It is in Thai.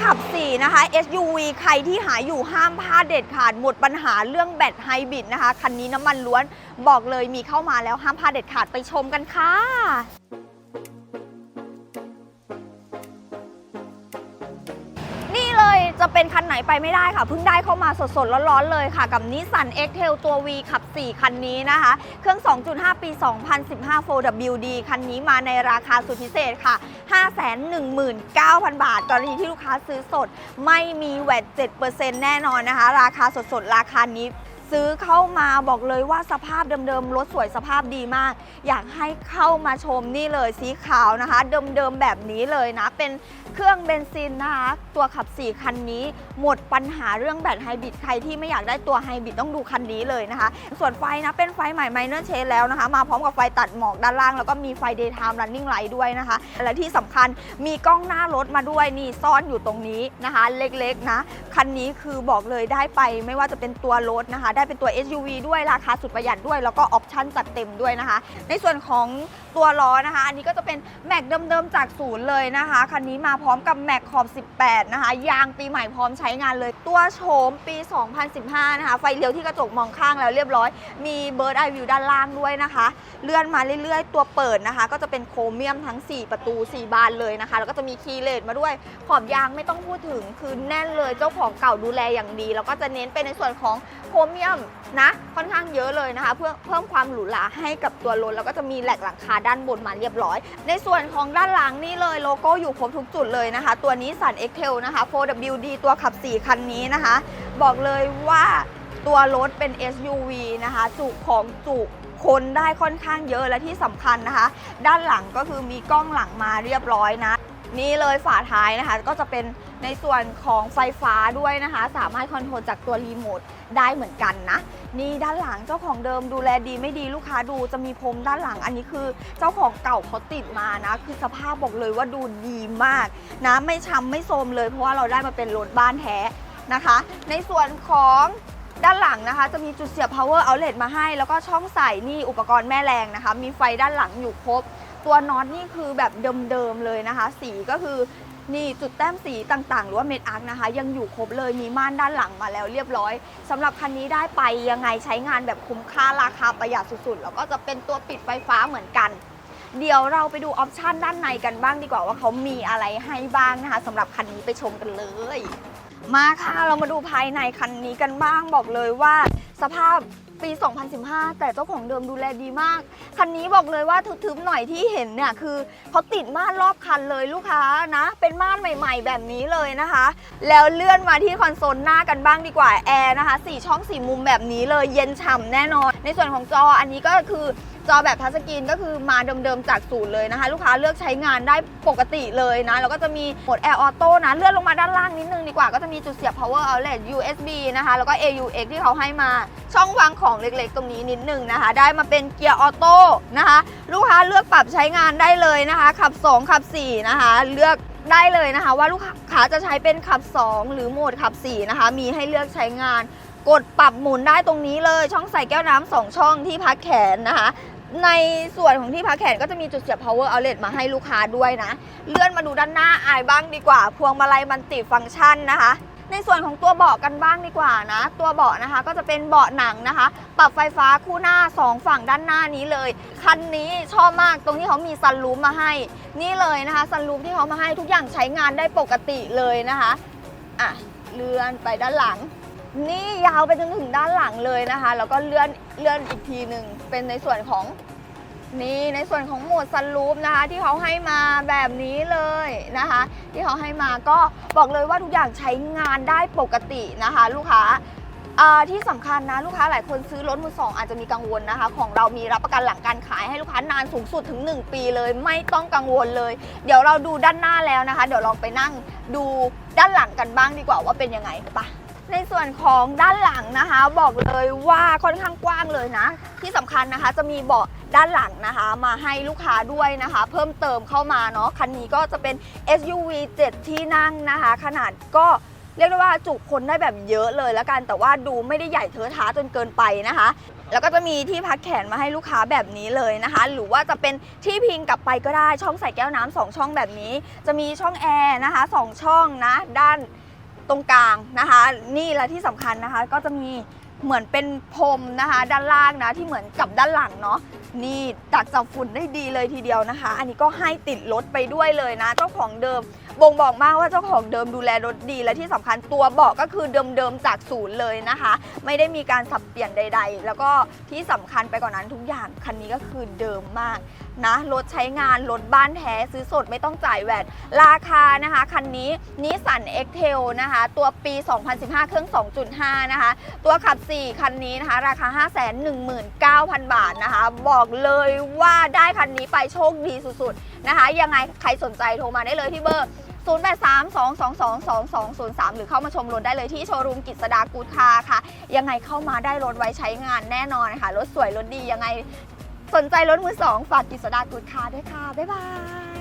ขับ 4 นะคะ SUV ใครที่หาอยู่ห้ามพลาดเด็ดขาดหมดปัญหาเรื่องแบตไฮบริดนะคะ คันนี้น้ำมันล้วนบอกเลยมีเข้ามาแล้วห้ามพลาดเด็ดขาดไปชมกันค่ะ จะเป็นคันไหนไปไม่ได้ค่ะ เพิ่งได้เข้ามาสดๆ ร้อนๆ เลยค่ะ กับนิสสัน X-Trail ตัว V ขับ 4 คันนี้นะคะ เครื่อง 2.5 ปี 2015 4WD คันนี้มาในราคาสุดพิเศษค่ะ 519,000 บาท กรณีที่ลูกค้าซื้อสดไม่มีแวด7%แน่นอนนะคะ ราคาสดๆ ราคานี้ ซื้อเข้ามาบอกเลยว่าสภาพเดิมๆรถสวยสภาพดีมาก อยากให้เข้ามาชมนี่เลยสีขาวนะคะ เดิมๆแบบนี้เลยนะ เป็นเครื่องเบนซินนะคะ ตัวขับ 4 คันนี้ หมดปัญหาเรื่องแบตไฮบริดใครที่ไม่อยากได้ตัวไฮบริดต้องดูคันนี้เลยนะคะ ส่วนไฟนะเป็นไฟใหม่ไมเนอร์เชนแล้วนะคะ มาพร้อมกับไฟตัดหมอกด้านล่าง แล้วก็มีไฟ daytime running light ด้วยนะคะ และที่สำคัญมีกล้องหน้ารถมาด้วยนี่ซ่อนอยู่ตรงนี้นะคะ เล็กๆนะคันนี้คือบอกเลยได้ไปไม่ว่าจะเป็นตัวรถนะคะได้เป็นตัว SUV ด้วยราคาสุดประหยัดด้วย แล้วก็ออปชั่นจัดเต็มด้วยนะคะ ในส่วนของตัวล้อนะคะ อันนี้ก็จะเป็นแม็กเดิมๆจากศูนย์เลยนะคะ คันนี้มาพร้อมกับแม็กขอบ 18 นะคะ ยางปีใหม่พร้อมใช้งานเลย ตัวโฉมปี 2015 นะคะ ไฟเลี้ยวที่กระจกมองข้างแล้วเรียบร้อย มีเบิร์ดไอวิวด้านล่างด้วยนะคะ เลื่อนมาเรื่อยๆ ตัวเปิดนะคะ ก็จะเป็นโครเมียมทั้ง 4 ประตู 4 บานเลยนะคะ แล้วก็จะมีคีย์เลสมาด้วย ขอบยางไม่ต้องพูดถึง คือแน่นเลย เจ้าของเก่าดูแลอย่างดี แล้วก็จะเน้นเป็นในส่วนของ โครเมียมนะ ค่อนข้างเยอะเลยนะคะ เพื่อเพิ่มความหรูหราให้กับตัวรถแล้วก็จะมีแหลกหลังคาด้านบนมาเรียบร้อย ในส่วนของด้านหลังนี่เลยโลโก้อยู่ครบทุกจุดเลยนะคะ ตัวนี้สัน x t a i l นะคะ 4WD ตัวขับ 4 คันนี้นะคะ บอกเลยว่าตัวรถเป็น SUV นะคะ จุของจุคนได้ค่อนข้างเยอะและที่สำคัญนะคะ ด้านหลังก็คือมีกล้องหลังมาเรียบร้อยนะ นี่เลยฝาท้ายนะคะก็จะเป็นในส่วนของไฟฟ้าด้วยนะคะ สามารถคอนโทรลจากตัวรีโมทได้เหมือนกันนะ นี่ด้านหลังเจ้าของเดิมดูแลดีไม่ดีลูกค้าดูจะมีพรมด้านหลังอันนี้คือ เจ้าของเก่าเขาติดมานะ คือสภาพบอกเลยว่าดูดีมากนะไม่ช้ำไม่โทรมเลยเพราะว่าเราได้มาเป็นรถบ้านแท้นะคะ ในส่วนของด้านหลังนะคะ จะมีจุดเสียบ power outlet มาให้ แล้วก็ช่องใส่นี่อุปกรณ์แม่แรงนะคะ มีไฟด้านหลังอยู่ครบ ตัวน็อตนี่คือแบบเดิมๆเลยนะคะ สีก็คือนี่จุดแต้มสีต่างๆ หรือว่าเม็ดอาร์คนะคะ ยังอยู่ครบเลยมีม่านด้านหลังมาแล้วเรียบร้อยสำหรับคันนี้ได้ไปยังไงใช้งานแบบคุ้มค่าราคาประหยัดสุดๆ แล้วก็จะเป็นตัวปิดไฟฟ้าเหมือนกัน เดี๋ยวเราไปดูออปชันด้านในกันบ้างดีกว่าว่าเขามีอะไรให้บ้างนะคะสำหรับคันนี้ไปชมกันเลย มาค่ะเรามาดูภายในคันนี้กันบ้างบอกเลยว่า สภาพ ปี 2015 แต่เจ้าของเดิมดูแลดีมาก คันนี้บอกเลยว่าทึบๆหน่อยที่เห็นเนี่ยคือเขาติดม่านรอบคันเลยลูกค้านะ เป็นม่านใหม่ ๆ แบบนี้เลยนะคะ แล้วเลื่อนมาที่คอนโซลหน้ากันบ้างดีกว่าแอร์นะคะสี่ช่องสี่มุมแบบนี้เลยเย็นฉ่ำแน่นอน ในส่วนของจออันนี้ก็คือจอแบบทัชสกรีนก็คือมาเดิมๆจากศูนย์เลยนะคะ ลูกค้าเลือกใช้งานได้ปกติเลยนะแล้วก็จะมีโหมดแอร์ออโต้นะเลื่อนลงมาด้านล่างนิดนึง ดีกว่าก็จะมีจุดเสียบ power outlet USB นะคะ แล้วก็ AUX ที่เขาให้มาช่องวางของเล็กๆ ตรงนี้นิดนึงนะคะ ได้มาเป็นเกียร์ออโต้นะคะ ลูกค้าเลือกปรับใช้งานได้เลยนะคะ ขับ 2 ขับ 4 นะคะ เลือกได้เลยนะคะ ว่าลูกค้าจะใช้เป็นขับ 2 หรือโหมดขับ 4 นะคะ มีให้เลือกใช้งานกดปรับหมุนได้ตรงนี้เลยช่องใส่แก้วน้ำสองช่องที่พักแขนนะคะ ในส่วนของที่พักแขนก็จะมีจุดเสียบ power outlet มาให้ลูกค้าด้วยนะ เลื่อนมาดูด้านหน้าอายบ้างดีกว่า พวงมาลัยมันติฟังก์ชันนะคะ ในส่วนของตัวเบาะกันบ้างดีกว่านะ ตัวเบาะนะคะก็จะเป็นเบาะหนังนะคะ ปรับไฟฟ้าคู่หน้า 2 ฝั่งด้านหน้านี้เลย คันนี้ชอบมากตรงที่เขามีซันรูฟมาให้ นี่เลยนะคะซันรูฟที่เขามาให้ทุกอย่างใช้งานได้ปกติเลยนะคะอะเลื่อนไปด้านหลัง นี่ยาวไปจนถึงด้านหลังเลยนะคะ แล้วก็เลื่อนเลื่อนอีกทีหนึ่งเป็นในส่วนของนี่ในส่วนของโหมดซันรูฟนะคะ ที่เขาให้มาแบบนี้เลยนะคะ ที่เขาให้มาก็บอกเลยว่าทุกอย่างใช้งานได้ปกตินะคะ ลูกค้าที่สำคัญนะลูกค้าหลายคนซื้อรถมือสองอาจจะมีกังวลนะคะ ของเรามีรับประกันหลังการขายให้ลูกค้านานสูงสุดถึง 1 ปีเลย ไม่ต้องกังวลเลย เดี๋ยวเราดูด้านหน้าแล้วนะคะ เดี๋ยวลองไปนั่งดูด้านหลังกันบ้างดีกว่าว่าเป็นยังไงไปะ ในส่วนของด้านหลังนะคะ บอกเลยว่าค่อนข้างกว้างเลยนะ ที่สำคัญนะคะจะมีเบาะด้านหลังนะคะ มาให้ลูกค้าด้วยนะคะ เพิ่มเติมเข้ามาเนาะคันนี้ก็จะเป็น SUV 7 ที่นั่งนะคะ ขนาดก็เรียกได้ว่าจุคนได้แบบเยอะเลยแล้วกันแต่ว่าดูไม่ได้ใหญ่เทอะท้าจนเกินไปนะคะ แล้วก็จะมีที่พักแขนมาให้ลูกค้าแบบนี้เลยนะคะ หรือว่าจะเป็นที่พิงกลับไปก็ได้ช่องใส่แก้วน้ำสองช่องแบบนี้ จะมีช่องแอร์นะคะสองช่องนะด้าน ตรงกลางนะคะ นี่และที่สำคัญนะคะ ก็จะมีเหมือนเป็นพรมนะคะ ด้านล่างนะที่เหมือนกับด้านหลังเนาะ นี่ดักจับฝุ่นได้ดีเลยทีเดียวนะคะ อันนี้ก็ให้ติดรถไปด้วยเลยนะ เจ้าของเดิมบ่งบอกมากว่าเจ้าของเดิมดูแลรถดี และที่สำคัญตัวเบาะก็คือเดิมๆจากศูนย์เลยนะคะ ไม่ได้มีการสับเปลี่ยนใด ๆ แล้วก็ที่สำคัญไปกว่านั้นทุกอย่างคันนี้ก็คือเดิมมากนะรถใช้งานรถบ้านแท้ซื้อสดไม่ต้องจ่ายแวดราคานะคะคันนี้นิสสัน x t a i l นะคะ ตัวปี 2015 เครื่อง 2.5 นะคะ ตัวขับ 4 คันนี้นะคะ ราคา 519,000 บาทนะคะบอกอกเลยว่าได้คันนี้ไปโชคดีสุดๆนะคะ ยังไงใครสนใจโทรมาได้เลยที่เบอร์ 0832222203 หรือเข้ามาชมรถได้เลยที่โชว์รูมกิจสดากูดคาค่ะ ยังไงเข้ามาได้รถไว้ใช้งานแน่นอนค่ะรถสวยรถดียังไงสนใจรถมือสองฝากกิจสดากูดคาด้วยค่ะ บ๊ายบาย